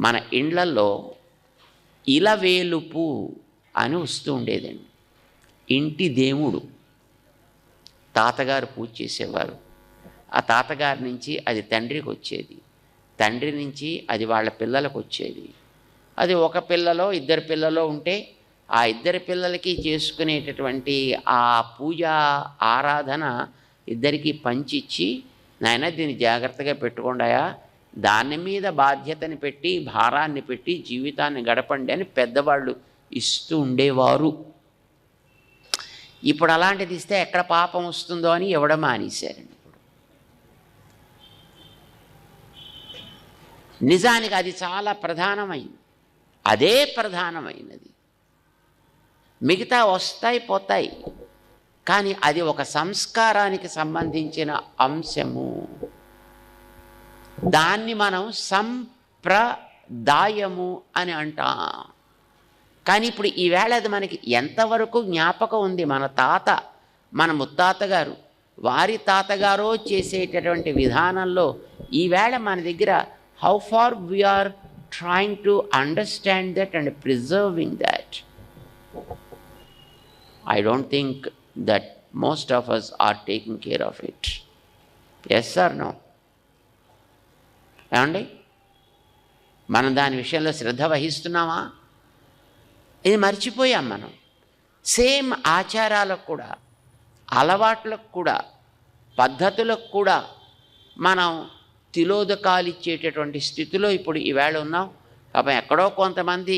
మన ఇండ్లల్లో ఇలవేలుపు అని వస్తూ ఉండేదండి. ఇంటి దేవుడు తాతగారు పూజ చేసేవారు. ఆ తాతగారి నుంచి అది తండ్రికి వచ్చేది. తండ్రి నుంచి అది వాళ్ళ పిల్లలకు వచ్చేది. అది ఒక పిల్లలో ఇద్దరు పిల్లలో ఉంటే ఆ ఇద్దరి పిల్లలకి చేసుకునేటటువంటి ఆ పూజ ఆరాధన ఇద్దరికి పంచిచ్చి నాయన దీన్ని జాగ్రత్తగా పెట్టుకోండాయా? దాని మీద బాధ్యతని పెట్టి భారాన్ని పెట్టి జీవితాన్ని గడపండి అని పెద్దవాళ్ళు ఇస్తూ ఉండేవారు. ఇప్పుడు అలాంటిది ఇస్తే ఎక్కడ పాపం వస్తుందో అని ఇవ్వడం మానేశారండి ఇప్పుడు. నిజానికి అది చాలా ప్రధానమైంది. అదే ప్రధానమైనది. మిగతా వస్తాయి పోతాయి. కానీ అది ఒక సంస్కారానికి సంబంధించిన అంశము. దాన్ని మనం సంప్రదాయము అని అంటాం. కానీ ఇప్పుడు ఈవేళ అది మనకి ఎంతవరకు జ్ఞాపకం ఉంది? మన తాత మన ముత్తాత గారు వారి తాతగారో చేసేటటువంటి విధానంలో ఈవేళ మన దగ్గర how far we are trying to understand that and preserving that. I don't think that most of us are taking care of it. Yes or no ఏమండి? మనం దాని విషయంలో శ్రద్ధ వహిస్తున్నామా? ఇది మర్చిపోయాం మనం. సేమ్ ఆచారాలకు కూడా అలవాట్లకు కూడా పద్ధతులకు కూడా మనం తిలోదకాలు ఇచ్చేటటువంటి స్థితిలో ఇప్పుడు ఈవేళ ఉన్నాం. పాపం ఎక్కడో కొంతమంది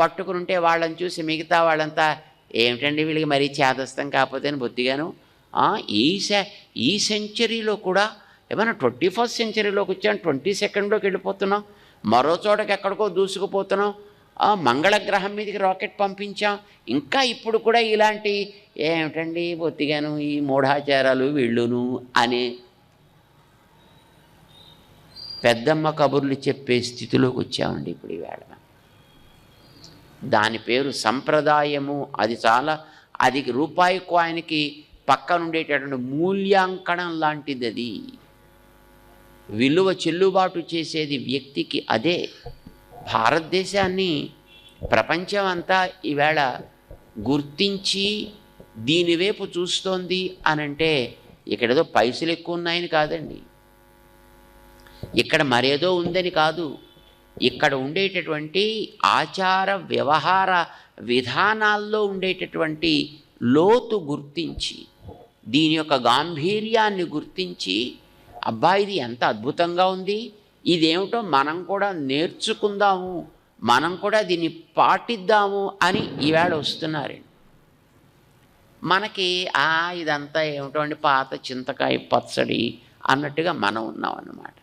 పట్టుకుని ఉంటే వాళ్ళని చూసి మిగతా వాళ్ళంతా ఏమిటండి వీళ్ళకి మరీ చేదస్తం కాకపోతే అని బుద్ధిగాను ఈ సె ఈ సెంచరీలో కూడా ఏమైనా ట్వంటీ ఫస్ట్ సెంచరీలోకి వచ్చాం ట్వంటీ సెకండ్లోకి వెళ్ళిపోతున్నాం. మరో చోటకి ఎక్కడికో దూసుకుపోతున్నాం. ఆ, మంగళగ్రహం మీదకి రాకెట్ పంపించాం. ఇంకా ఇప్పుడు కూడా ఇలాంటి ఏమిటండి బొత్తిగాను ఈ మూఢాచారాలు వీళ్ళును అనే పెద్దమ్మ కబుర్లు చెప్పే స్థితిలోకి వచ్చామండి ఇప్పుడు ఈవేళ దాని పేరు సంప్రదాయము. అది చాలా అది రూపాయి కాయిన్కి పక్కనుండేటటువంటి మూల్యాంకనం లాంటిది అది విలువ చెల్లుబాటు చేసేది వ్యక్తికి అదే భారతదేశాన్ని ప్రపంచం అంతా ఈవేళ గుర్తించి దీనివైపు చూస్తోంది అనంటే ఇక్కడేదో పైసలు ఎక్కువ ఉన్నాయని కాదండి. ఇక్కడ మరేదో ఉందని కాదు. ఇక్కడ ఉండేటటువంటి ఆచార వ్యవహార విధానాల్లో ఉండేటటువంటి లోతు గుర్తించి దీని యొక్క గాంభీర్యాన్ని గుర్తించి అబ్బా ఇది ఎంత అద్భుతంగా ఉంది. ఇదేమిటో మనం కూడా నేర్చుకుందాము. మనం కూడా దీన్ని పాటిద్దాము అని ఈవేళ వస్తున్నారండి మనకి ఆ ఇదంతా ఏమిటో అండి పాత చింతకాయ పచ్చడి అన్నట్టుగా మనం ఉన్నాం అన్నమాట